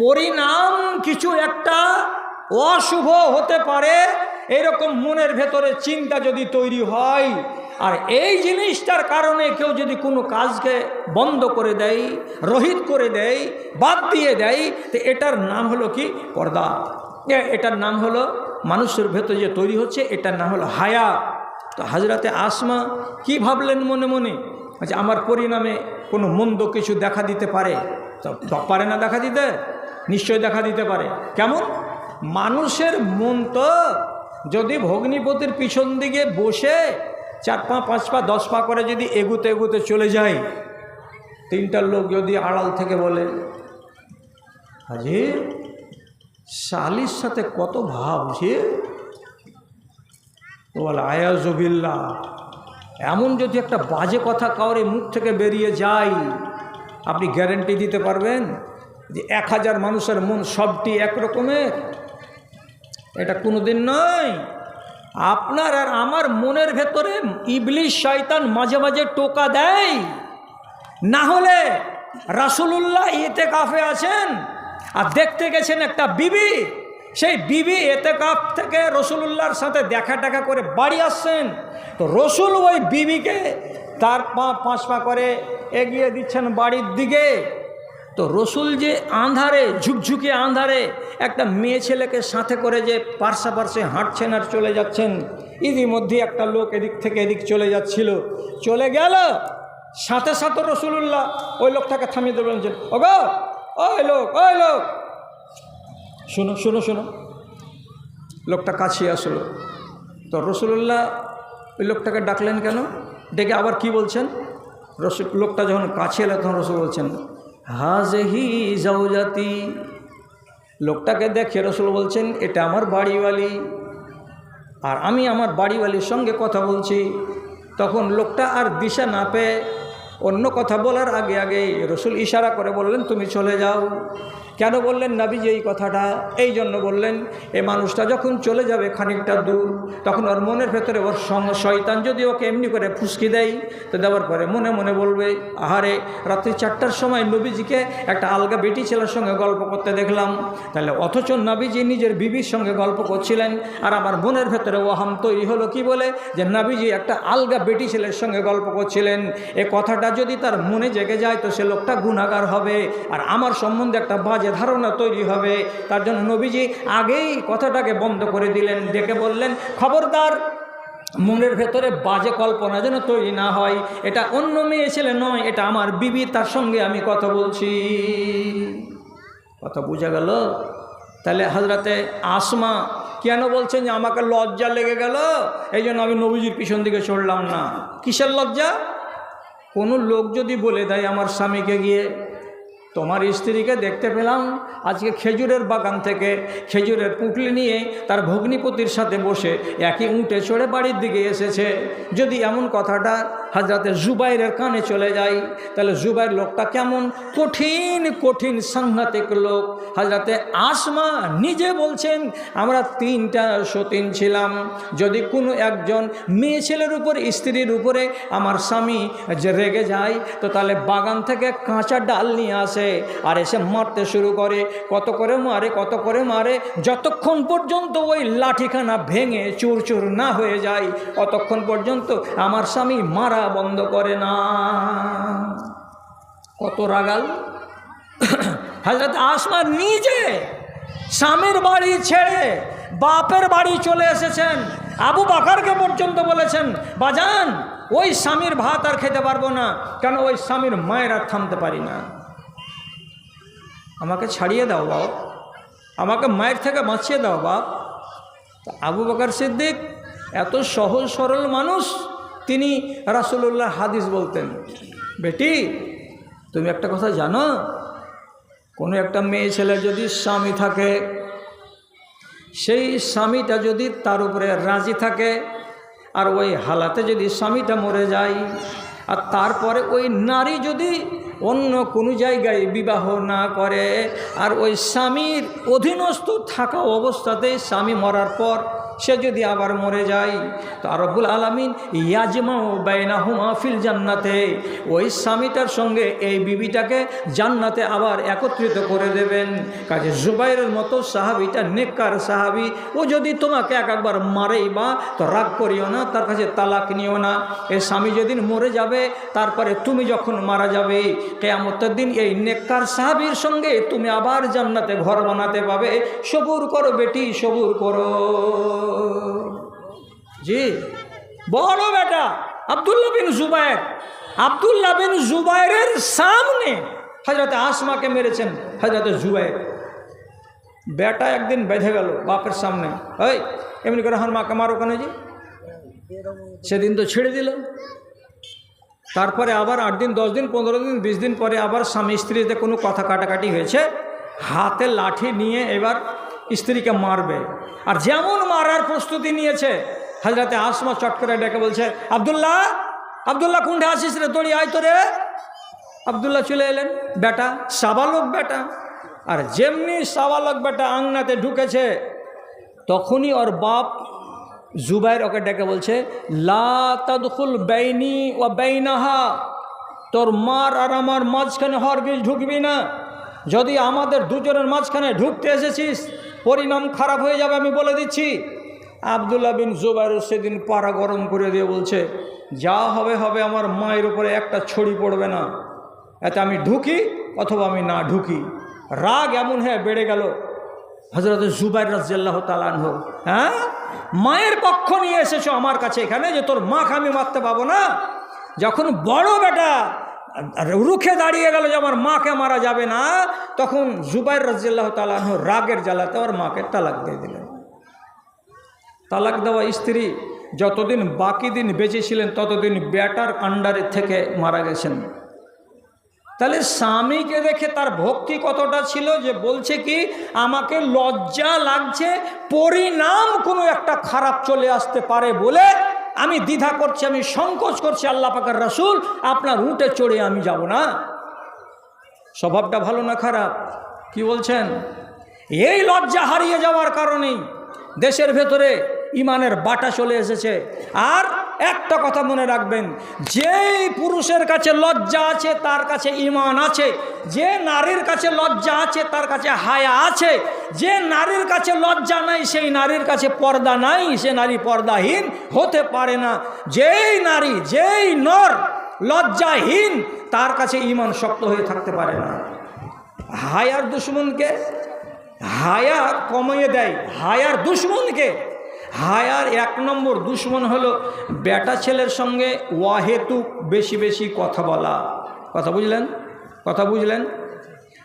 পরিণাম কিছু একটা অশুভ হতে পারে, এরকম মনের ভেতরে চিন্তা যদি তৈরি হয়, আর এই জিনিসটার কারণে কেউ যদি কোনো কাজকে বন্ধ করে দেয়, রহিত করে দেয়, বাদ দিয়ে দেয়, তো এটার নাম হলো কি? পর্দা। এটার নাম হলো মানুষের ভেতরে যে তৈরি হচ্ছে, এটার নাম হলো হায়া। তো হাজরাতে আসমা কি ভাবলেন মনে মনে? আচ্ছা আমার পরিণামে কোনো মন্দ কিছু দেখা দিতে পারে? পারে না দেখা দিতে? নিশ্চয় দেখা দিতে পারে। কেমন? মানুষের মন তো যদি ভগ্নিপতির পিছন দিকে বসে চার পা, পাঁচ পা, দশ পা করে যদি এগুতে এগুতে চলে যায়, তিনটা লোক যদি আড়াল থেকে বলে, হাজির, শালির সাথে কত ভাব যে বলে আয়াজবিল্লা এমন যদি একটা বাজে কথা কাউরে মুখ থেকে বেরিয়ে যায়, আপনি গ্যারেন্টি দিতে পারবেন যে এক হাজার মানুষের মন সবটি একরকমের এটা কোনো দিন নয়। আপনার আর আমার মনের ভেতরে ইবলিশ শয়তান মাঝে মাঝে টোকা দেয়। না হলে রাসুলুল্লাহ এতে কাফে আছেন আর দেখতে গেছেন একটা বিবি। সেই বিবি এতে কাপ থেকে রসুলুল্লাহর সাথে দেখা টাকা করে বাড়ি আসছেন। তো রসুল ওই বিবিকে তার পা পাঁচ পা করে এগিয়ে দিচ্ছেন বাড়ির দিকে। তো রসুল যে আন্ধারে, ঝুকঝুকে আন্ধারে একটা মেয়ে ছেলেকে সাথে করে যে পার্শ্বা পার্শ্বে হাঁটছেন আর চলে যাচ্ছেন, ইতিমধ্যে একটা লোক এদিক থেকে এদিক চলে যাচ্ছিল। চলে গেল। সাথে সাথে রসুল্লাহ ওই লোকটাকে থামিয়ে দেবেন ওগো, ওই লোক ওই লোক শুনো, শোনো শোনো। লোকটা কাছে আসলো। তো রসুল্লাহ ওই লোকটাকে ডাকলেন কেন? ডেকে আবার কি বলছেন? রসুল, লোকটা যখন কাছে এলো, তখন রসুল বলছেন, হাজহি জাউজাতি। লোকটাকে দেখে রসুল বলছেন, এটা আমার বাড়িওয়ালি। আর আমি আমার বাড়িওয়ালির সঙ্গে কথা বলছি। তখন লোকটা আর দিশা না পেয়ে অন্য কথা বলার আগে আগে রসুল ইশারা করে বললেন, তুমি চলে যাও। কেন বললেন নাবিজি এই কথাটা? এই জন্য বললেন, এ মানুষটা যখন চলে যাবে খানিকটা দূর, তখন ওর মনের ভেতরে ওর শয়তান যদি ওকে এমনি করে ফুসকি দেয়, তো দেওয়ার পরে মনে মনে বলবে, আহারে, রাত্রি চারটার সময় নবীজিকে একটা আলগা বেটি ছেলের সঙ্গে গল্প করতে দেখলাম। তাহলে অথচ নাবিজি নিজের বিবির সঙ্গে গল্প করছিলেন, আর আমার মনের ভেতরে ওহাম তৈরি হলো কি বলে? যে নাবিজি একটা আলগা বেটি ছেলের সঙ্গে গল্প করছিলেন। এ কথাটা যদি তার মনে জেগে যায়, তো সে লোকটা গুণাগার হবে। আর আমার সম্বন্ধে একটা বাজে ধারণা তৈরি হবে। তার জন্য নবীজি আগেই কথাটাকে বন্ধ করে দিলেন, ডেকে বললেন, খবরদার, মনের ভেতরে বাজে কল্পনা যেন তৈরি না হয়। এটা অন্য মেয়ে ছেলে নয়, এটা আমার বিবি, তার সঙ্গে আমি কথা বলছি। কথা বোঝা গেল? তাহলে হাজরাতে আসমা কেন বলছেন যে আমাকে লজ্জা লেগে গেল? এই জন্য আমি নবীজির পিছন দিকে চড়লাম না। কিসের লজ্জা? কোনো লোক যদি বলে দেয় আমার স্বামীকে গিয়ে তোমার স্ত্রীকে দেখতে পেলাম। আজকে খেজুরের বাগান থেকে খেজুরের পুঁটলি নিয়ে তার ভগ্নিপতির সাথে বসে একই উঁটে চড়ে বাড়ির দিকে এসেছে। যদি এমন কথাটা হাজরাতে জুবাইরের কানে চলে যায় তাহলে জুবাইর লোকটা কেমন? কঠিন কঠিন সাংঘাতিক লোক। হাজরাতে আসমা নিজে বলছেন, আমরা তিনটা সতীন ছিলাম। যদি কোনো একজন মেয়ে ছেলের উপর, স্ত্রীর উপরে আমার স্বামী যে রেগে যায়, তো তাহলে বাগান থেকে কাঁচা ডাল নিয়ে আসে আর এসে মারতে শুরু করে। কত করে মারে, কত করে মারে, যতক্ষণ পর্যন্ত ওই লাঠিখানা ভেঙে চুর চুর না হয়ে যায়, অতক্ষণ পর্যন্ত আমার স্বামী মারা বন্ধ করে না। কত রাগাল। হাজরত আসমা নিজে স্বামীর বাড়ি ছেড়ে বাপের বাড়ি চলে এসেছেন। আবু বাকারকে পর্যন্ত বলেছেন, বাজান, ওই স্বামীর ভাত আর খেতে পারব না, কেন ওই স্বামীর মায়ের আর থামতে পারি না। আমাকে ছাড়িয়ে দাও বাপ, আমাকে মায়ের থেকে বাঁচিয়ে দাও বাপ। আবু বকর সিদ্দিক এত সহজ সরল মানুষ তিনি রাসুল্লাহ হাদিস বলতেন, বেটি, তুমি একটা কথা জানো? কোনো একটা মেয়ে ছেলে যদি স্বামী থাকে, সেই স্বামীটা যদি তার উপরে রাজি থাকে, আর ওই হালাতে যদি স্বামীটা মরে যায়, আর তারপরে ওই নারী যদি অন্য কোনো জায়গায় বিবাহ না করে, আর ওই স্বামীর অধীনস্থ থাকা অবস্থাতেই স্বামী মরার পর সে যদি আবার মরে যায়, তো আরবুল আলমিন ইয়াজমা বাইনা হুমাফিল জান্নাতে, ওই স্বামীটার সঙ্গে এই বিবিটাকে জান্নাতে আবার একত্রিত করে দেবেন। কাজে জুবাইরের মতো সাহাবিটা নেককার সাহাবি, ও যদি তোমাকে এক একবার মারেই বা, তো রাগ করিও না, তার কাছে তালাক নিও না। এ স্বামী যেদিন মরে যাবে, তারপরে তুমি যখন মারা যাবে, কেয়ামতের দিন এই নেককার সাহাবির সঙ্গে তুমি আবার জান্নাতে ঘর বানাতে পাবে। সবুর করো বেটি, সবুর করো। জি। বড় বেটা, আবদুল্লাহ বিন জুবায়ের। আবদুল্লাহ বিন জুবায়ের সামনে হজরত আসমাকে মেরেছেন হজরত জুবায়ের। বেটা একদিন বেঁধে গেল বাপের সামনে। ওই এমনি করে হন মাকে মারো কেন জি? সেদিন তো ছেড়ে দিল। তারপরে আবার আট দিন, দশ দিন, পনেরো দিন, বিশ দিন পরে আবার স্বামী স্ত্রীতে কোনো কথা কাটাকাটি হয়েছে, হাতে লাঠি নিয়ে এবার স্ত্রীকে মারবে। আর যেমন মারার প্রস্তুতি নিয়েছে হাজরাতে আসমা চট করে ডেকে বলছে, আবদুল্লাহ আবদুল্লাহ কুণ্ঠে আসিস রে? তোড়ি আয় তো রে আবদুল্লাহ চলে এলেন। বেটা, সাবালক বেটা। আর যেমনি সাবালক বেটা আংনাতে ঢুকেছে, তখনই ওর বাপ জুবাইর ওকে ডেকে বলছে, লা তদখুল বেইনি ও বেইনাহা, তোর মার আর আমার মাঝখানে হরগিজ ঢুকবি না। যদি আমাদের দুজনের মাঝখানে ঢুকতে এসেছিস পরিণাম খারাপ হয়ে যাবে, আমি বলে দিচ্ছি। আবদুল্লাহ বিন জুবাইর সেদিন পাড়া গরম করে দিয়ে বলছে, যা হবে হবে, আমার মায়ের উপরে একটা ছড়ি পড়বে না। এতে আমি ঢুকি অথবা আমি না ঢুকি। রাগ এমন হ্যাঁ বেড়ে গেল। হজরত জুবাইর রাজিয়াল্লাহ তালানহ হ্যাঁ? মায়ের পক্ষ নিয়ে এসেছ আমার কাছে এখানে যে তোর মাকে আমি মারতে পাবো না? যখন বড় বেটা রুখে দাঁড়িয়ে গেল যে আমার মাকে মারা যাবে না, তখন জুবাইর রাজিয়াল্লাহ তালানহ রাগের জ্বালাতে ওর মাকে তালাক দিয়ে দিলেন। তালাক দেওয়া স্ত্রী যতদিন বাকি দিন বেঁচে ছিলেন, ততদিন ব্যাটার আন্ডারে থেকে মারা গেছেন। তাহলে স্বামীকে দেখে তার ভক্তি কতটা ছিল যে বলছে কি, আমাকে লজ্জা লাগছে, পরিণাম কোনো একটা খারাপ চলে আসতে পারে বলে আমি দ্বিধা করছি, আমি সংকোচ করছি আল্লাহ পাকার রাসুল, আপনার উঠে চড়ে আমি যাব না। স্বভাবটা ভালো না খারাপ? কি বলছেন? এই লজ্জা হারিয়ে যাওয়ার কারণেই দেশের ভেতরে ইমানের বাটা চলে এসেছে। আর একটা কথা মনে রাখবেন, যেই পুরুষের কাছে লজ্জা আছে, তার কাছে ইমান আছে। যে নারীর কাছে লজ্জা আছে, তার কাছে হায়া আছে। যে নারীর কাছে লজ্জা নাই, সেই নারীর কাছে পর্দা নাই। সে নারী পর্দাহীন হতে পারে না। যেই নারী, যেই নর লজ্জাহীন, তার কাছে ইমান শক্ত হয়ে থাকতে পারে না। হায়ার দুশ্মনকে হায়া কমিয়ে দেয়। হায়ার দুশ্মনকে হায়ার এক নম্বর দুশ্মন হলো বেটা ছেলের সঙ্গে ওয়াহেতুক বেশি বেশি কথা বলা। কথা বুঝলেন? কথা বুঝলেন?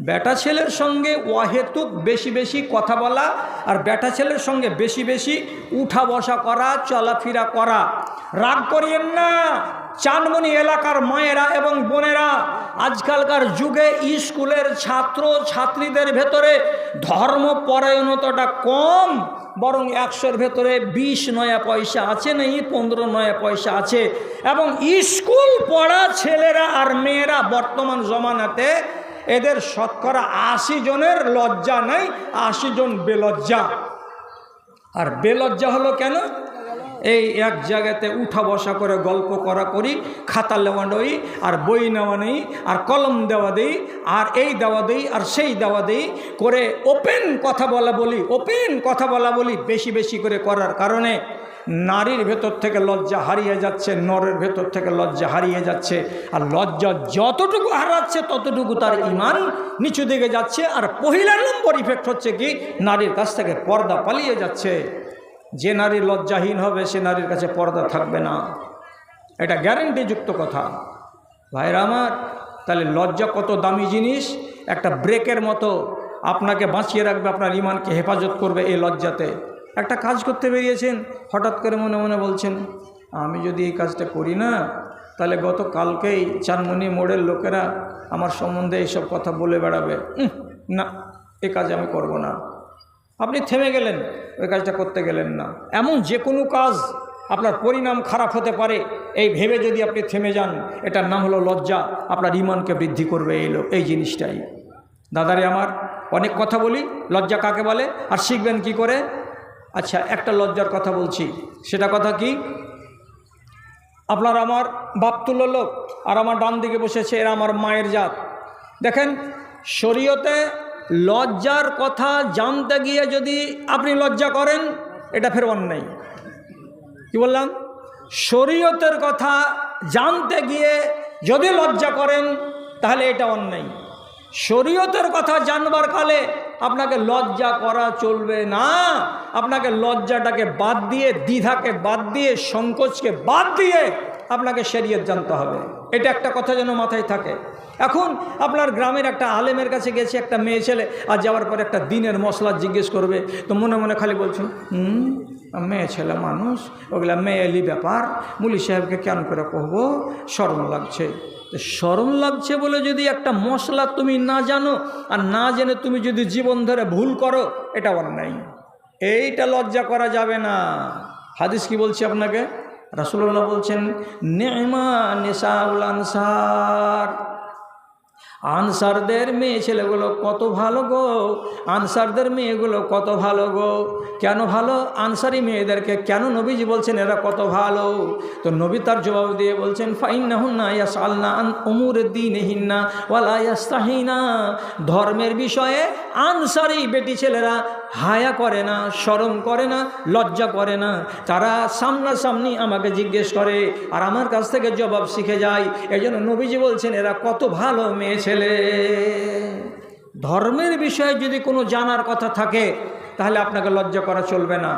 বেটা ছেলের সঙ্গে ওয়াহেতুক বেশি বেশি কথা বলা আর বেটা ছেলের সঙ্গে বেশি বেশি উঠা বসা করা, চলাফেরা করা। রাগ করিয়েন না। চানমনি এলাকার মায়েরা এবং বোনেরা, আজকালকার যুগে স্কুলের ছাত্র ছাত্রীদের ভেতরে ধর্মপরায়ণতাটা কম। বরং একশোর ভেতরে বিশ নয়া পয়সা আছে নেই, পনেরো নয়া পয়সা আছে। এবং স্কুল পড়া ছেলেরা আর মেয়েরা বর্তমান জমানাতে এদের শতকরা আশি জনের লজ্জা নাই, আশি জন বেলজ্জা। আর বেলজ্জা হলো কেন? এই এক জায়গাতে উঠা বসা করে গল্প করা করি, খাতা নেওয়া নেই, আর বই নেওয়া নেই, আর কলম দেওয়া দেই, আর এই দেওয়া দেই, আর সেই দেওয়া দেই, করে ওপেন কথা বলা বলি, ওপেন কথা বলা বলি, বেশি বেশি করে করার কারণে নারীর ভেতর থেকে লজ্জা হারিয়ে যাচ্ছে, নরের ভেতর থেকে লজ্জা হারিয়ে যাচ্ছে, আর লজ্জা যতটুকু হারাচ্ছে, ততটুকু তার ইমান নিচু দিকে যাচ্ছে, আর পহিলা নম্বর ইফেক্ট হচ্ছে কি, নারীর কাছ থেকে পর্দা পালিয়ে যাচ্ছে। যে নারী লজ্জাহীন হবে, সে নারীর কাছে পর্দা থাকবে না। এটা গ্যারেন্টিযুক্ত কথা। ভাইরা আমার, তাহলে লজ্জা কত দামি জিনিস? একটা ব্রেকের মতো আপনাকে বাঁচিয়ে রাখবে, আপনার ইমানকে হেফাজত করবে এই লজ্জাতে। একটা কাজ করতে বেরিয়েছেন, হঠাৎ করে মনে মনে বলছেন, আমি যদি এই কাজটা করি না, তাহলে গত কালকেই চানমনি মোড়ের লোকেরা আমার সম্বন্ধে এইসব কথা বলে বেড়াবে। না, এ কাজ আমি করব না। আপনি থেমে গেলেন, ওই কাজটা করতে গেলেন না। এমন যে কোনো কাজ আপনার পরিণাম খারাপ হতে পারে, এই ভেবে যদি আপনি থেমে যান, এটার নাম হলো লজ্জা, আপনার ইমানকে বৃদ্ধি করবে এই এই জিনিসটাই। দাদারে আমার অনেক কথা বলি, লজ্জা কাকে বলে, আর শিখবেন কি করে? আচ্ছা একটা লজ্জার কথা বলছি। সেটা কথা কি? আপনার আমার বাপতুল্য লোক, আর আমার ডান দিকে বসেছে, এরা আমার মায়ের জাত। দেখেন, শরীয়তে লজ্জার কথা জানতে গিয়ে যদি আপনি লজ্জা করেন, এটা ফের অন্যায়। কি বললাম? শরীয়তের কথা জানতে গিয়ে যদি লজ্জা করেন, তাহলে এটা অন্যায়। শরীয়তের কথা জানবার কালে আপনাকে লজ্জা করা চলবে না। আপনাকে লজ্জাটাকে বাদ দিয়ে, দ্বিধাকে বাদ দিয়ে, সংকোচকে বাদ দিয়ে আপনাকে শরীয়ত জানতে হবে। এটা একটা কথা যেন মাথায় থাকে। এখন আপনার গ্রামের একটা আলেমের কাছে গেছে একটা মেয়ে ছেলে, আর যাওয়ার পর একটা দিনের মশলা জিজ্ঞেস করবে। তো মনে মনে খালি বলছেন হুম, মেয়ে ছেলে মানুষ, ওগুলা মেয়েলি ব্যাপার। মুলি সাহেবকে কেন করে কহবো? শরম লাগছে। তো শরম লাগছে বলে যদি একটা মশলা তুমি না জানো, আর না জেনে তুমি যদি জীবন ধরে ভুল করো, এটা অন্যায় এইটা লজ্জা করা যাবে না। হাদিস কি বলছি আপনাকে? রাসুল্লাহ বলছেন, নেমা নেশাউল আনসার। আনসারদের মেয়ে ছেলেগুলো কত ভালো গো, আনসারদের মেয়েগুলো কত ভালো গো। কেন ভালো? আনসারি মেয়েদেরকে কেন নবীজি বলছেন এরা কত ভালো? তো নবী তার জবাব দিয়ে বলছেন ফাইন না হুন্না ইয়াস আল্লা আন উমুর দিন হিন্না ওয়ালা ইয়াস্তাহিনা। ধর্মের বিষয়ে আনসারি বেটি ছেলেরা হায়া করে না, শরম করে না, লজ্জা করে না। তারা সামনাসামনি আমাকে জিজ্ঞেস করে আর আমার কাছ থেকে জবাব শিখে যায়। এই জন্য নবীজি বলছেন, এরা কত ভালো মেয়ে ছেলে। ধর্মের বিষয়ে যদি কোনো জানার কথা থাকে, তাহলে আপনাকে লজ্জা করা চলবে না।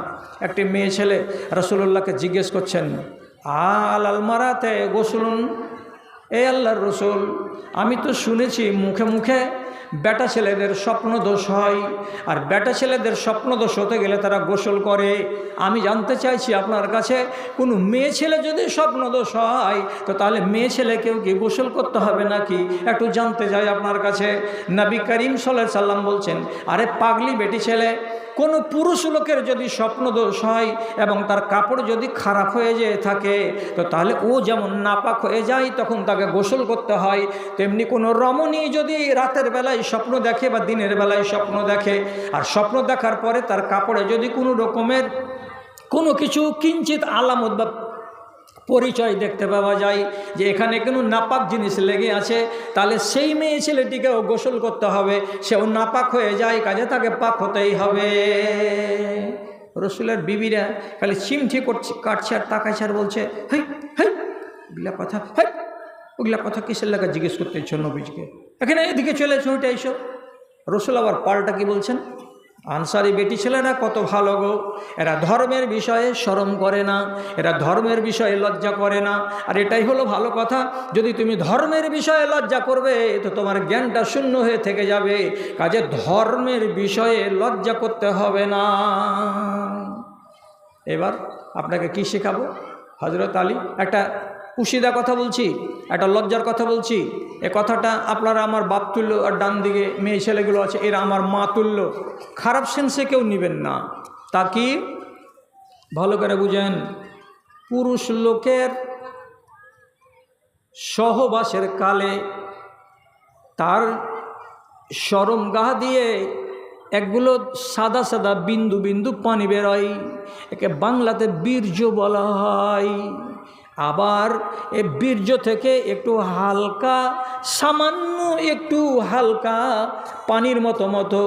একটি মেয়ে ছেলে রসুল্লাহকে জিজ্ঞেস করছেন, আল আলমারাতে গোসলুন? এ আল্লাহর রসুল, আমি তো শুনেছি মুখে মুখে বেটা ছেলেদের স্বপ্ন দোষ হয়। আর বেটা ছেলেদের স্বপ্ন দোষ হতে গেলে তারা গোসল করে। আমি জানতে চাইছি আপনার কাছে, কোনো মেয়ে ছেলে যদি স্বপ্ন দোষ হয়, তো তাহলে মেয়ে ছেলেকেও কি গোসল করতে হবে নাকি? একটু জানতে চাই আপনার কাছে। নবী করিম সাল্লাম বলছেন, আরে পাগলি বেটি ছেলে কোনো পুরুষ লোকের যদি স্বপ্ন দোষ হয় এবং তার কাপড় যদি খারাপ হয়ে যেয়ে থাকে, তো তাহলে ও যেমন নাপাক হয়ে যায়, তখন তাকে গোসল করতে হয়। তেমনি কোনো রমণী যদি রাতের বেলায় স্বপ্ন দেখে বা দিনের বেলায় স্বপ্ন দেখে, আর স্বপ্ন দেখার পরে তার কাপড়ে যদি কোনো রকমের কোনো কিছু কিঞ্চিত আলামত বা পরিচয় দেখতে পাওয়া যায় যে এখানে কোনো নাপাক জিনিস লেগে আছে, তাহলে সেই মেয়ে ছেলেটিকেও গোসল করতে হবে। সেও নাপাক হয়ে যায়, কাজে তাকে পাক হতেই হবে। রসুলের বিবিরা খালি চিমঠি করছে, কাটছে আর তাকাইছে আর বলছে, হেই হেই, ওগুলা কথা, হেই, ওগুলা কথা কিসের লাগা জিজ্ঞেস করতে ইচ্ছ নবীজকে? এখানে এদিকে চলে এসো ওইটা এসো। রসুল আবার পাল্টা কি বলছেন? আনসারি বেটি ছেলেরা কত ভালো গো। এরা ধর্মের বিষয়ে শরম করে না, এরা ধর্মের বিষয়ে লজ্জা করে না। আর এটাই হলো ভালো কথা, যদি তুমি ধর্মের বিষয়ে লজ্জা করবে, তো তোমার জ্ঞানটা শূন্য হয়ে থেকে যাবে। কাজে ধর্মের বিষয়ে লজ্জা করতে হবে না। এবার আপনাকে কি শেখাবো? হজরত আলী, একটা উশিদা কথা বলছি, একটা লজ্জার কথা বলছি। এ কথাটা আপনারা আমার বাপ তুল্য আর ডান দিকে মেয়ে ছেলেগুলো আছে, এরা আমার মা তুল্য। খারাপ সেন্সে কেউ নেবেন না। তা কি? ভালো করে বুঝেন। পুরুষ লোকের সহবাসের কালে তার সরম গাহ দিয়ে একগুলো সাদা সাদা বিন্দু বিন্দু পানি বেরোয়। একে বাংলাতে বীর্য বলা হয়। আবার এ বীর্য থেকে একটু হালকা, সামান্য একটু হালকা পানির মতো মতো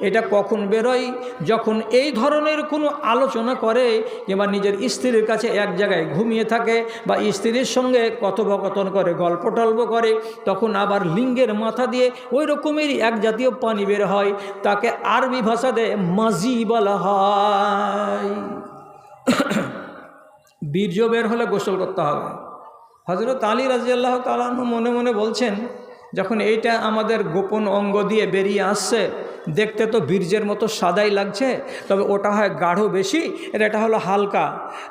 এটা কখন বেরোয়? যখন এই ধরনের কোনো আলোচনা করে কিংবা নিজের স্ত্রীর কাছে এক জায়গায় ঘুমিয়ে থাকে বা স্ত্রীর সঙ্গে কথোপকথন করে, গল্প টল্প করে, তখন আবার লিঙ্গের মাথা দিয়ে ওই রকমেরই এক জাতীয় পানি বের হয়, তাকে আরবি ভাষাতে মাজি বলা হয়। বীর্য বের হলে গোসল করতে হবে। হজরত আলী রাজিয়াল্লাহ তালাহ মনে মনে বলছেন, যখন এইটা আমাদের গোপন অঙ্গ দিয়ে বেরিয়ে আসছে, দেখতে তো বীর্যের মতো সাদাই লাগছে, তবে ওটা হয় গাঢ় বেশি আর এটা হলো হালকা।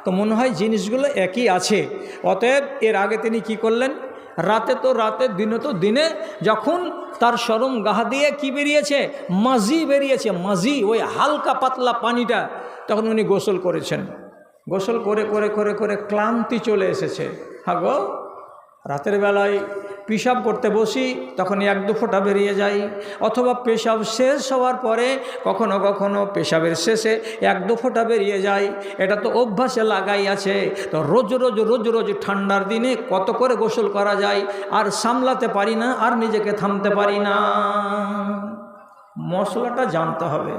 তো মনে হয় জিনিসগুলো একই আছে। অতএব এর আগে তিনি কি করলেন? রাতে তো রাতে, দিনে তো দিনে, যখন তার সরম গাহা দিয়ে কি বেরিয়েছে? মাঝি বেরিয়েছে, মাঝি, ওই হালকা পাতলা পানিটা, তখন উনি গোসল করেছেন। গোসল করে করে করে করে ক্লান্তি চলে এসেছে। হ্যাঁ গো রাতের বেলায় পেশাব করতে বসি তখন এক দু ফোঁটা বেরিয়ে যায় অথবা পেশাব শেষ হওয়ার পরে কখনো কখনো পেশাবের শেষে এক দু ফোঁটা বেরিয়ে যায় এটা তো অভ্যাসে লাগাই আছে। তো রোজ রোজ রোজ রোজ ঠান্ডার দিনে কত করে গোসল করা যায়, আর সামলাতে পারি না, আর নিজেকে থামতে পারি না। মশলাটা জানতে হবে।